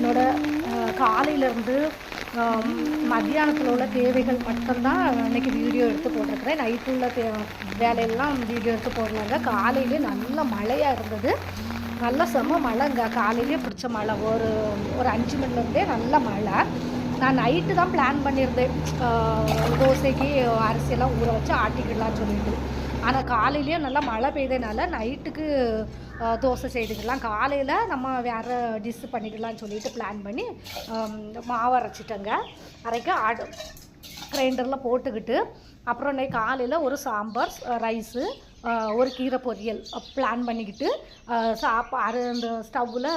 என்னோட காலையிலேருந்து மத்தியானத்தில் உள்ள தேவைகள் மட்டும்தான் இன்னைக்கு வீடியோ எடுத்து போட்டிருக்கிறேன். நைட்டு உள்ள தே வேலையெல்லாம் வீடியோ எடுத்து போடலாங்க. காலையிலே நல்ல மழையாக இருந்தது. நல்ல செம மழைங்க. காலையிலே பிடிச்ச மழை. ஒரு ஒரு அஞ்சு மணிலேருந்தே நல்ல மழை. நான் நைட்டு தான் பிளான் பண்ணியிருந்தேன். தோசைக்கு அரிசியெல்லாம் ஊற வச்சு ஆட்டிக்கிடலாம்னு சொல்லிட்டு. ஆனால் காலையிலேயே நல்லா மழை பெய்தனால நைட்டுக்கு தோசை செய்துக்கலாம். காலையில் நம்ம வேறு டிஷ் பண்ணிக்கலாம்னு சொல்லிட்டு பிளான் பண்ணி மாவு அரைச்சிட்டேங்க. அரைக்க ஆடு கிரைண்டரில் போட்டுக்கிட்டு அப்புறம் இன்னைக்கு காலையில் ஒரு சாம்பார் ரைஸு ஒரு கீரை பொரியல் பிளான் பண்ணிக்கிட்டு சாப்பா அது அந்த ஸ்டவ்வில்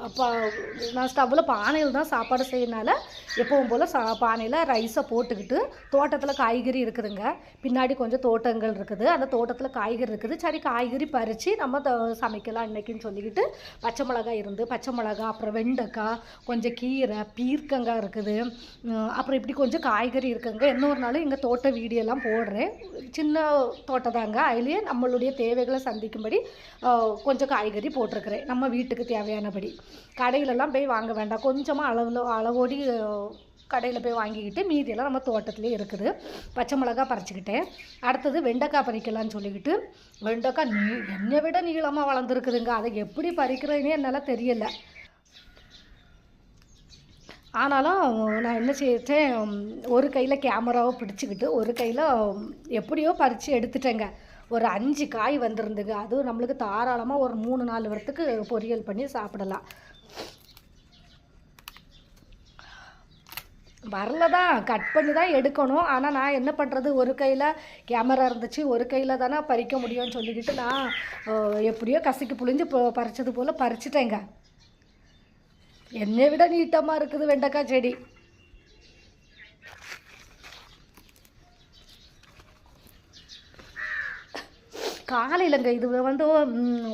அப்போ நான் ஸ்டவ்வில் பானையில் தான் சாப்பாடு செய்யறனால எப்பவும் போல் சா பானையில் ரைஸை போட்டுக்கிட்டு தோட்டத்தில் காய்கறி இருக்குதுங்க. பின்னாடி கொஞ்சம் தோட்டங்கள் இருக்குது. அந்த தோட்டத்தில் காய்கறி இருக்குது. சரி காய்கறி பறித்து நம்ம த- சமைக்கலாம் இன்னைக்குன்னு சொல்லிக்கிட்டு பச்சை மிளகாய் இருந்து பச்சை மிளகாய் அப்புறம் வெண்டைக்காய் கொஞ்சம் கீரை பீர்க்கங்காய் இருக்குது. அப்புறம் இப்படி கொஞ்சம் காய்கறி இருக்குங்க. இன்னொரு நாள் எங்கள் தோட்ட வீடியோலாம் போடுறேன். சின்ன தோட்டம் தாங்க. அதுலேயே நம்மளுடைய தேவைகளை சந்திக்கும்படி கொஞ்சம் காய்கறி போட்டிருக்கிறேன். நம்ம வீட்டுக்கு தேவையானபடி. கடையிலலாம் போய் வாங்க வேண்டாம். கொஞ்சமாக அளவில் அளவோடி கடையில் போய் வாங்கிக்கிட்டு மீதியெல்லாம் நம்ம தோட்டத்துலேயே இருக்குது. பச்சை மிளகா பறிச்சுக்கிட்டேன். அடுத்தது வெண்டைக்காய் பறிக்கலாம்னு சொல்லிக்கிட்டு வெண்டைக்காய் நீ என்னை விட நீளமாக வளர்ந்துருக்குதுங்க. அதை எப்படி பறிக்கிறதுனே என்னால் தெரியலை. ஆனாலும் நான் என்ன செய்தேன் ஒரு கையில் கேமராவை பிடிச்சிக்கிட்டு ஒரு கையில் எப்படியோ பறித்து எடுத்துட்டேங்க. ஒரு அஞ்சு காய் வந்திருந்துங்க அதுவும் நம்மளுக்கு தாராளமாக ஒரு மூணு நாலு வரத்துக்கு பொரியல் பண்ணி சாப்பிடலாம். வரல தான். கட் பண்ணி தான் எடுக்கணும். ஆனால் நான் என்ன பண்ணுறது ஒரு கையில் கேமரா இருந்துச்சு. ஒரு கையில் தானே பறிக்க முடியும்னு சொல்லிக்கிட்டு நான் எப்படியோ கசிக்கு புழிஞ்சு பறிச்சது போல் பறிச்சிட்டேங்க. என்னை விட நீட்டமாக இருக்குது வெண்டைக்காய் செடி. காலையிலங்க இது வந்து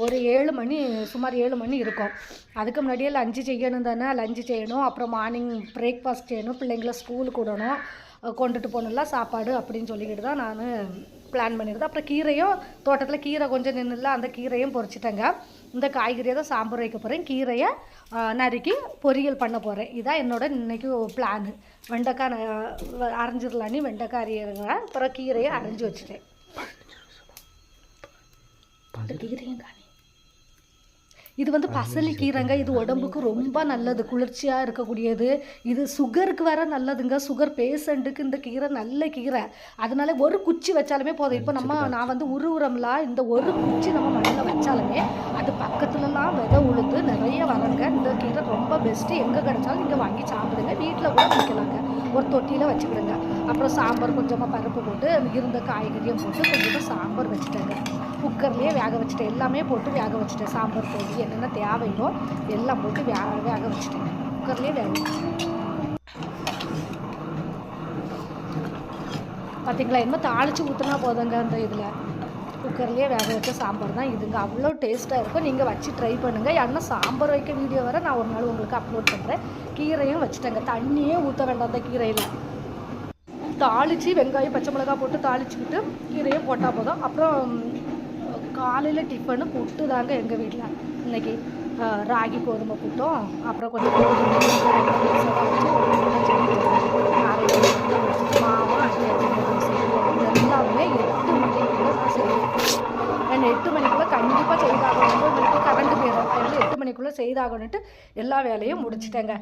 ஒரு ஏழு மணி சுமார் ஏழு மணி இருக்கும். அதுக்கு முன்னாடியே லஞ்சு செய்யணும் தானே லஞ்சு செய்யணும் அப்புறம் மார்னிங் பிரேக்ஃபாஸ்ட் செய்யணும் பிள்ளைங்கள ஸ்கூலுக்கு விடணும் கொண்டுட்டு போகணும்ல சாப்பாடு அப்படின்னு சொல்லிக்கிட்டு தான் நான் பிளான் பண்ணியிருந்தேன். அப்புறம் கீரையும் தோட்டத்தில் கீரை கொஞ்சம் நின்றுல அந்த கீரையும் பொரிச்சிட்டேங்க. இந்த காய்கறியை தான் சாம்பார் வைக்க போகிறேன் கீரையை நறுக்கி பொரியல் பண்ண போகிறேன் இதான் என்னோட இன்னைக்கு பிளான் வெண்டைக்காய் அரைஞ்சிடலான்னு வெண்டைக்காய் அரியறேன். அப்புறம் கீரையை அரைஞ்சி வச்சுட்டேன். இந்த கீரையும் காணி இது வந்து பசலி கீரைங்க. இது உடம்புக்கு ரொம்ப நல்லது குளிர்ச்சியாக இருக்கக்கூடியது. இது சுகருக்கு வேற நல்லதுங்க. சுகர் பேஷண்ட்டுக்கு இந்த கீரை நல்ல கீரை. அதனால ஒரு குச்சி வச்சாலுமே போதும். இப்போ நம்ம நான் வந்து உருவுறம்லாம் இந்த ஒரு குச்சி நம்ம மண்ணில் வச்சாலுமே அது பக்கத்துலலாம் விதை உளுந்து நிறைய வரங்க இந்த கீரை ரொம்ப பெஸ்ட்டு எங்கே கிடைச்சாலும் நீங்கள் வாங்கி சாப்பிடுங்க. வீட்டில் கூட வைக்கலாங்க. ஒரு தொட்டியில் வச்சுக்கிடுங்க அப்புறம் சாம்பார் கொஞ்சமாக பருப்பு போட்டு இருந்த காய்கறியும் போட்டு கொஞ்சமாக சாம்பார் வச்சுட்டேங்க. குக்கர்லேயே வேக வச்சுட்டேன். எல்லாமே போட்டு வேக வச்சுட்டேன். சாம்பார் பொடி என்னென்ன தேவையோ எல்லாம் போட்டு வே வேக வச்சுட்டேன் குக்கர்லேயே வேக வச்சுட்டேன். பார்த்தீங்களா என்ன தாளித்து ஊற்றினா போதுங்க அந்த இதில். குக்கர்லேயே வேக வச்ச சாம்பார் தான் இதுங்க. அவ்வளோ டேஸ்ட்டாக இருக்கும். நீங்கள் வச்சு ட்ரை பண்ணுங்கள் ஏன்னா சாம்பார் வைக்க வீடியோ வர நான் ஒரு நாள் உங்களுக்கு அப்லோட் பண்ணுறேன் கீரையும் வச்சுட்டேங்க. தண்ணியே ஊற்ற வேண்டாம் அந்த கீரையில். தாளித்து வெங்காயம் பச்சை மிளகாய் போட்டு தாளிச்சுக்கிட்டு கீரையும் போட்டால் போதும். அப்புறம் காலையில் டிஃபனு புட்டு தாங்க எங்கள் வீட்டில் இன்னைக்கு ராகி கோதுமை புட்டும். அப்புறம் கொஞ்சம் கோதுமை மாவு எல்லாமே எட்டு மணிக்குள்ள நான் செய்வேன் நான் எட்டு மணிக்குள்ளே கண்டிப்பாக செய்தாகணும். உங்களுக்கு கரண்ட் போயிடும் அதனால எட்டு மணிக்குள்ளே செய்தாகணுன்ட்டு எல்லா வேலையும் முடிச்சிட்டேங்க.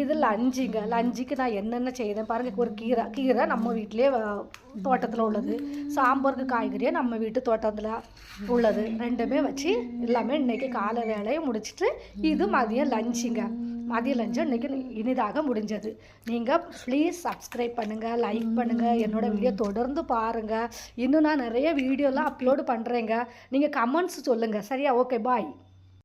இது லஞ்சுங்க. லஞ்சுக்கு நான் என்னென்ன செய்தேன் பாருங்க ஒரு கீரை. கீரை நம்ம வீட்டிலே தோட்டத்தில் உள்ளது. சாம்பாருக்கு காய்கறியை நம்ம வீட்டு தோட்டத்தில் உள்ளது. ரெண்டுமே வச்சு எல்லாமே இன்றைக்கி காலை வேலையை முடிச்சிட்டு இது மதியம் லஞ்சுங்க. மதிய லஞ்சம் இன்னைக்கு இனிதாக முடிஞ்சது. நீங்கள் ப்ளீஸ் சப்ஸ்கிரைப் பண்ணுங்கள் லைக் பண்ணுங்கள் என்னோட வீடியோ தொடர்ந்து பாருங்கள் இன்னும் நான் நிறைய வீடியோலாம் அப்லோடு பண்ணுறேங்க நீங்கள் கமெண்ட்ஸ் சொல்லுங்கள் சரியா? Okay bye